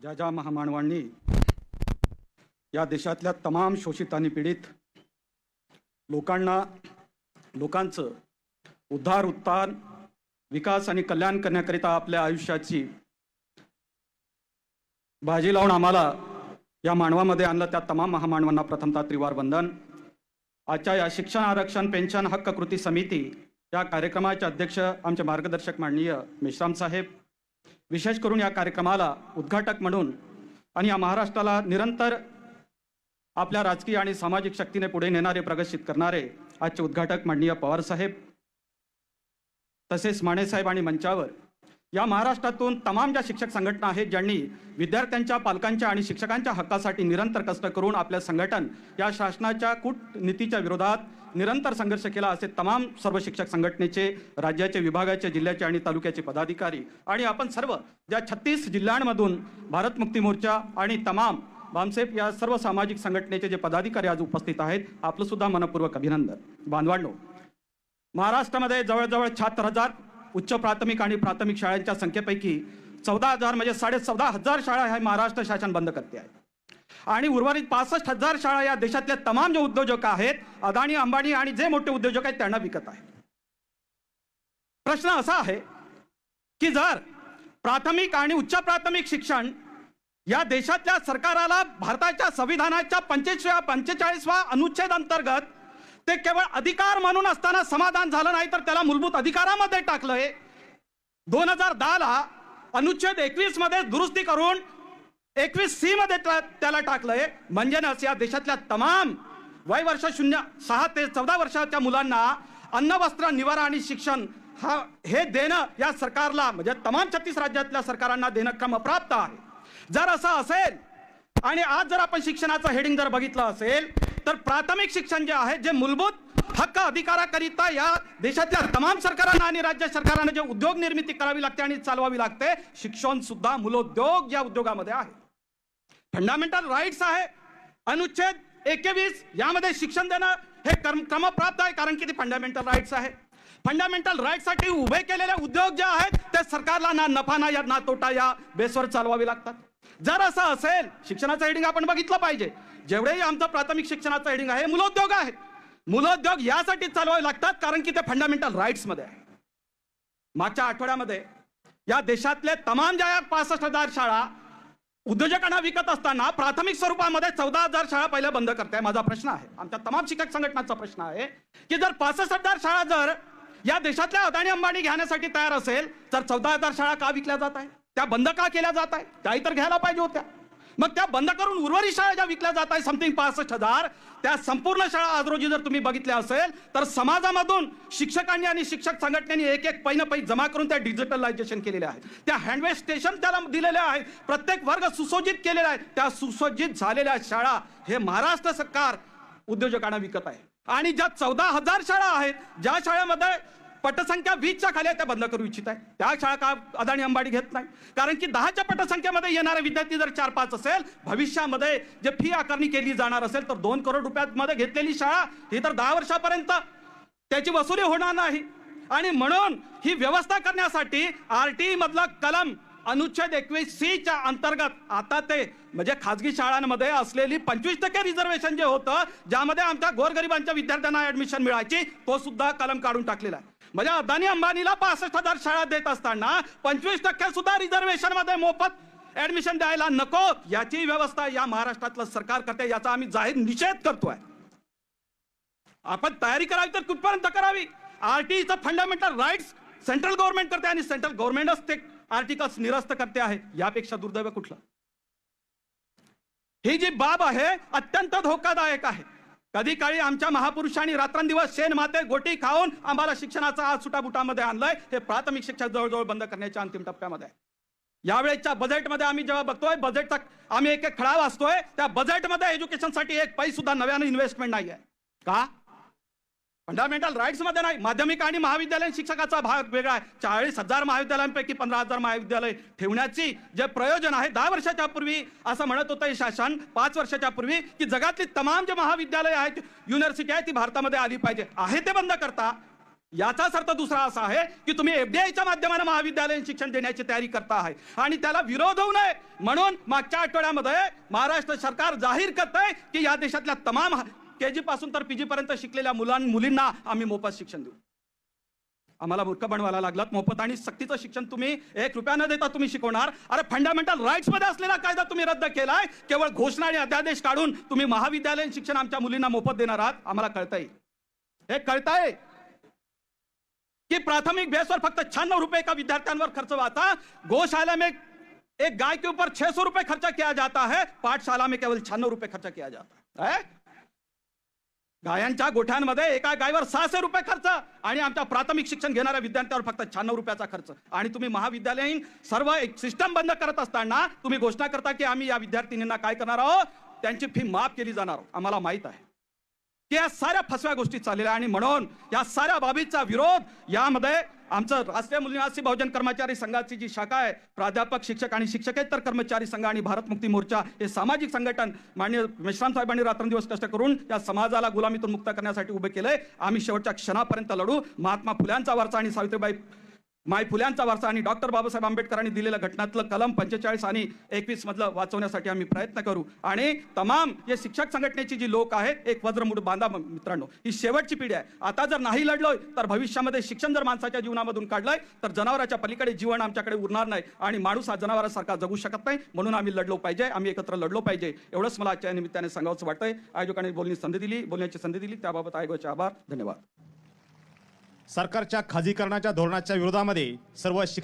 ज्या ज्या महामानवांनी या देशातल्या तमाम शोषित आणि पीडित लोकांना लोकांचं उद्धार उत्थान विकास आणि कल्याण करण्याकरिता आपल्या आयुष्याची बाजी लावून आम्हाला या मानवामध्ये आणलं त्या तमाम महामानवांना प्रथमतः त्रिवार वंदन. आजच्या या शिक्षण आरक्षण पेन्शन हक्क कृती समिती या कार्यक्रमाचे अध्यक्ष आमचे मार्गदर्शक माननीय मेश्राम साहेब विशेष करून या कार्यक्रमाला उद्घाटक म्हणून आणि या महाराष्ट्राला निरंतर आपल्या राजकीय आणि सामाजिक शक्तीने पुढे नेणारे प्रगतशीत करणारे आजचे उद्घाटक माननीय पवारसाहेब तसेच मानेसाहेब आणि मंचावर या महाराष्ट्रातून तमाम ज्या शिक्षक संघटना आहेत ज्यांनी विद्यार्थ्यांच्या पालकांच्या आणि शिक्षकांच्या हक्कासाठी निरंतर कष्ट करून आपल्या संघटन या शासनाच्या कूटनीतीच्या विरोधात निरंतर संघर्ष केला असे तमाम सर्व शिक्षक संघटनेचे राज्याचे विभागाचे जिल्ह्याचे आणि तालुक्याचे पदाधिकारी आणि आपण सर्व ज्या छत्तीस जिल्ह्यांमधून भारत मुक्ती मोर्चा आणि तमाम बामसेफ या सर्व सामाजिक संघटनेचे जे पदाधिकारी आज उपस्थित आहेत आपलं सुद्धा मनपूर्वक अभिनंदन. बांधवांनो महाराष्ट्रामध्ये जवळजवळ शहात्तर हजार उच्च प्राथमिक आणि प्राथमिक शाळांच्या संख्येपैकी चौदा हजार म्हणजे साडे चौदा हजार शाळा ह्या महाराष्ट्र शासन बंद करते आहे. आणि उर्वरित पासष्ट हजार शाळा या देशातले तमाम जे उद्योजक आहेत अदानी अंबानी आणि जे मोठे उद्योजक आहेत त्यांना विकत आहेत प्रश्न असा आहे की जर प्राथमिक आणि उच्च प्राथमिक शिक्षण या देशातल्या सरकाराला भारताच्या संविधानाच्या पंचेचाळीस पंचेचाळीसवा अनुच्छेद अंतर्गत ते केवळ अधिकार म्हणून असताना समाधान झालं नाही तर त्याला मूलभूत अधिकारामध्ये टाकलंय. दोन हजार दहाला अनुच्छेद एकवीसमध्ये दुरुस्ती करून एकवीस सी मध्ये त्याला टाकलंय. म्हणजे या देशातल्या तमाम वय वर्ष शून्य सहा ते चौदा वर्षाच्या मुलांना अन्न वस्त्र निवारा आणि शिक्षण हा हे देणं या सरकारला म्हणजे तमाम छत्तीस राज्यातल्या सरकारांना देणं क्रमप्राप्त आहे. जर असं असेल आणि आज जर आपण शिक्षणाचं हेडिंग जर बघितलं असेल तर प्राथमिक शिक्षण जे आहे जे मूलभूत हक्क अधिकाराकरिता या देशातल्या तमाम सरकारांना आणि राज्य सरकारांना जे उद्योग निर्मिती करावी लागते आणि चालवावी लागते शिक्षण सुद्धा मूलोद्योग या उद्योगामध्ये आहे. फंडामेंटल राईट्स आहे. अनुच्छेद एकेवीस यामध्ये शिक्षण देणं हे कर्म क्रमप्राप्त आहे कारण की ते फंडामेंटल राईट्स आहे. फंडामेंटल राईटसाठी उभे केलेले उद्योग जे आहेत ते सरकारला ना नफा ना या ना तोटा या बेसवर चालवावे लागतात. जर असं असेल शिक्षणाचं हेडिंग आपण बघितलं पाहिजे. जेवढेही आमचं प्राथमिक शिक्षणाचं हेडिंग आहे मुलोद्योग आहे. मुलोद्योग यासाठी चालवावे लागतात कारण की ते फंडामेंटल राईट्समध्ये आहे. मागच्या आठवड्यामध्ये या देशातले तमाम ज्या पासष्ट हजार शाळा उद्योजकांना विकत असताना प्राथमिक स्वरूपामध्ये चौदा हजार शाळा पहिल्या बंद करते माझा प्रश्न आहे. आमच्या तमाम शिक्षक संघटनाचा प्रश्न आहे की जर पासष्ट हजार शाळा जर या देशातल्या अदानी अंबानी घेण्यासाठी तयार असेल तर चौदा हजार शाळा का विकल्या जात आहे त्या बंद का केल्या जात आहे त्याही तर घ्यायला पाहिजे होत्या. मग त्या बंद करून उर्वरित शाळा ज्या विकल्या जात आहे समथिंग पासष्ट हजार त्या संपूर्ण शाळा आज रोजी जर तुम्ही बघितल्या असेल तर समाजामधून शिक्षकांनी आणि शिक्षक संघटनेने एक एक पैन पै जमा करून त्या डिजिटलायझेशन केलेल्या आहेत. त्या हँडवेज स्टेशन त्याला दिलेल्या आहे प्रत्येक वर्ग सुसज्जित केलेला आहे. त्या सुसज्जित झालेल्या शाळा हे महाराष्ट्र सरकार उद्योजकांना विकत आहे. आणि ज्या चौदा हजार शाळा आहेत ज्या शाळेमध्ये पटसंख्या वीसच्या खाली त्या बंद करू इच्छित आहे. त्या शाळा का अदाणी अंबाडी घेत नाही? कारण की दहाच्या पटसंख्येमध्ये येणारे विद्यार्थी जर चार पाच असेल भविष्यामध्ये जे फी आकारणी केली जाणार असेल तर दोन करोड रुपयामध्ये घेतलेली शाळा ही तर दहा वर्षापर्यंत त्याची वसुली होणार नाही. आणि म्हणून ही व्यवस्था करण्यासाठी आर टी मधला कलम अनुच्छेद एकवीस सी च्या अंतर्गत आता ते म्हणजे खाजगी शाळांमध्ये असलेली पंचवीस टक्के रिझर्वेशन जे होतं ज्यामध्ये आमच्या गोरगरिबांच्या विद्यार्थ्यांना ऍडमिशन मिळायची तो सुद्धा कलम काढून टाकलेला आहे. म्हणजे अदानी अंबानीला पासष्ट हजार शाळा देत असताना पंचवीस टक्के सुद्धा रिझर्वेशनमध्ये मोफत ऍडमिशन द्यायला नको. याची व्यवस्था या महाराष्ट्रातलं सरकार करते याचा आम्ही जाहीर निषेध करतोय. आपण तयारी करावी तर कुठपर्यंत करावी? आरटीचं फंडामेंटल राईट्स सेंट्रल गव्हर्नमेंट करते आणि सेंट्रल गव्हर्नमेंटच ते आर्टिकल्स निरस्त करते आहे. यापेक्षा दुर्दैव कुठलं? ही जी बाब आहे अत्यंत धोकादायक आहे. कधी काळी आमच्या महापुरुषांनी रात्रंदिवस शेण माते गोटी खाऊन आम्हाला शिक्षणाचा आज सुटाबुटामध्ये आणलंय. हे प्राथमिक शिक्षण जवळजवळ बंद करण्याच्या अंतिम टप्प्यामध्ये यावेळेच्या बजेटमध्ये आम्ही जेव्हा बघतोय बजेटचा आम्ही एक एक खळा वाचतोय त्या बजेटमध्ये एज्युकेशनसाठी एक पैसे सुद्धा नव्यानं इन्व्हेस्टमेंट नाही आहे का? फंडामेंटल राईट्समध्ये नाही. माध्यमिक आणि महाविद्यालयीन शिक्षकाचा भाग वेगळा आहे. चाळीस हजार महाविद्यालयांपैकी पंधरा हजार महाविद्यालय ठेवण्याची जे प्रयोजन आहे दहा वर्षाच्या पूर्वी असं म्हणत होतं हे शासन पाच वर्षाच्या पूर्वी की जगातली तमाम जे महाविद्यालय आहेत युनिव्हर्सिटी आहे ती भारतामध्ये आली पाहिजे. आहे ते बंद करता. याचाच अर्थ दुसरा असा आहे की तुम्ही एफडीआयच्या माध्यमाने महाविद्यालयीन शिक्षण देण्याची तयारी करता आहे. आणि त्याला विरोध होऊ नये. म्हणून मागच्या आठवड्यामध्ये महाराष्ट्र सरकार जाहीर करत आहे की या देशातल्या तमाम के जी पासून तर पीजी पर्यंत शिकलेल्या मुलां मुलींना आम्ही मोफत शिक्षण देऊ. आम्हाला मूर्ख बनवायला लागलात. मोफत आणि सक्तीचं शिक्षण तुम्ही एक रुपया न देता तुम्ही शिकवणार. अरे फंडामेंटल राईट्समध्ये असलेला कायदा तुम्ही रद्द केलाय. केवळ घोषणा आणि अध्यादेश काढून तुम्ही महाविद्यालयीन शिक्षण आमच्या मुलींना मोफत देणार आहात. आम्हाला कळतंय. हे कळतंय की प्राथमिक बेसवर फक्त शहाण्णव रुपये का विद्यार्थ्यांवर खर्च व्हाता गौशाला में एक गाय के ऊपर छह सौ रुपए खर्चा किया जाता है पाठशाला में केवल छहाण्णव रुपये खर्च किया जाता है गायांच्या गोठ्यांमध्ये एका गायवर सहाशे रुपये खर्च आणि आमच्या प्राथमिक शिक्षण घेणाऱ्या विद्यार्थ्यावर फक्त शहाण्णव रुपयाचा खर्च. आणि तुम्ही महाविद्यालयीन सर्व एक सिस्टम बंद करत असताना तुम्ही घोषणा करता की आम्ही या विद्यार्थिनींना काय करणार आहोत? त्यांची फी माफ केली जाणार आम्हाला माहीत आहे. की या साऱ्या फसव्या गोष्टी चाललेल्या आणि म्हणून या साऱ्या बाबीचा विरोध यामध्ये आमचं राष्ट्रीय मुलनिवासी बहुजन कर्मचारी संघाची जी शाखा आहे प्राध्यापक शिक्षक आणि शिक्षकेतर कर्मचारी संघ आणि भारत मुक्ती मोर्चा हे सामाजिक संघटन माननीय मेश्राम साहेबांनी रात्रंदिवस कष्ट करून या समाजाला गुलामीतून मुक्त करण्यासाठी उभे केले आम्ही शेवटच्या क्षणापर्यंत लढू. महात्मा फुल्यांचा वारसा आणि सावित्रीबाई माय फुल्यांचा वारसा आणि डॉक्टर बाबासाहेब आंबेडकरांनी दिलेलं घटनातलं कलम पंचेचाळीस आणि एकवीस मधलं वाचवण्यासाठी आम्ही प्रयत्न करू. आणि तमाम हे शिक्षक संघटनेची जी लोक आहेत एक वज्रमुठ बांधा मित्रांनो ही शेवटची पिढी आहे. आता जर नाही लढलोय तर भविष्यामध्ये शिक्षण जर माणसाच्या जीवनामधून काढलंय तर जनावराच्या पलीकडे जीवन आमच्याकडे उरणार नाही आणि माणूस हा जनावरासारखा जगू शकत नाही म्हणून आम्ही लढलो पाहिजे आम्ही एकत्र लढलो पाहिजे. एवढंच मला आजच्या निमित्ताने सांगावंच वाटतंय. आयोजकांनी बोलण्याची संधी दिली बोलण्याची संधी दिली. त्याबाबत आयोगाचे आभार. धन्यवाद. सरकारच्या खाजगीकरणाच्या धोरणाच्या विरोधामध्ये सर्व शिक्षण